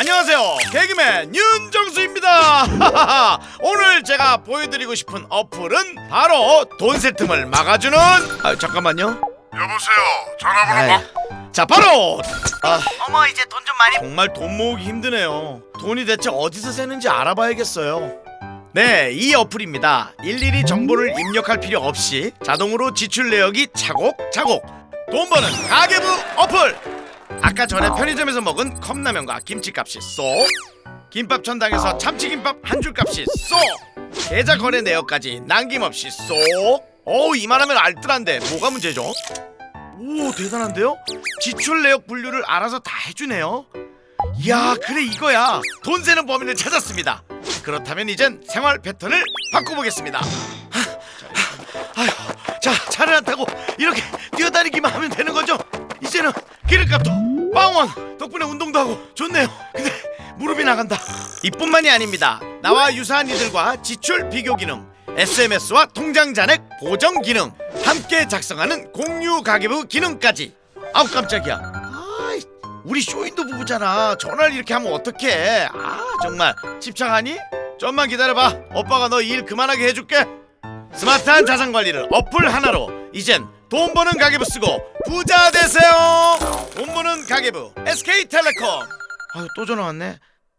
안녕하세요. 개그맨 윤정수입니다. 오늘 제가 보여드리고 싶은 어플은 바로 돈 세틈을 막아주는 아 잠깐만요. 여보세요. 전화번호 막 자 바로! 아. 어머 이제 돈 좀 많이 정말 돈 모으기 힘드네요. 돈이 대체 어디서 새는지 알아봐야겠어요. 네, 이 어플입니다. 일일이 정보를 입력할 필요 없이 자동으로 지출 내역이 차곡차곡. 돈 버는 가계부 어플. 아까 전에 편의점에서 먹은 컵라면과 김치값이 쏙, 김밥 천당에서 참치김밥 한 줄 값이 쏙, 계좌 거래 내역까지 남김없이 쏙. 어우 이만하면 알뜰한데 뭐가 문제죠? 오 대단한데요? 지출 내역 분류를 알아서 다 해주네요. 이야 그래 이거야 돈 세는 범인을 찾았습니다 그렇다면 이젠 생활 패턴을 바꿔보겠습니다 아휴 자 차를 안 타고 이렇게 뛰어다니기만 하면 되는 거죠 기름값도 빵원 덕분에 운동도 하고 좋네요. 근데 무릎이 나간다. 이뿐만이 아닙니다. 나와 유사한 이들과 지출 비교 기능 SMS와 통장 잔액 보정 기능 함께 작성하는 공유 가계부 기능까지. 아우 깜짝이야. 아이 우리 쇼인도 부부잖아. 전화를 이렇게 하면 어떡해? 아 정말. 집착하니? 좀만 기다려봐. 오빠가 너 일 그만하게 해줄게. 스마트한 자산 관리를 어플 하나로. 이젠 돈 버는 가계부 쓰고 부자 되세요 가계부 SK텔레콤 아유 또 전화 왔네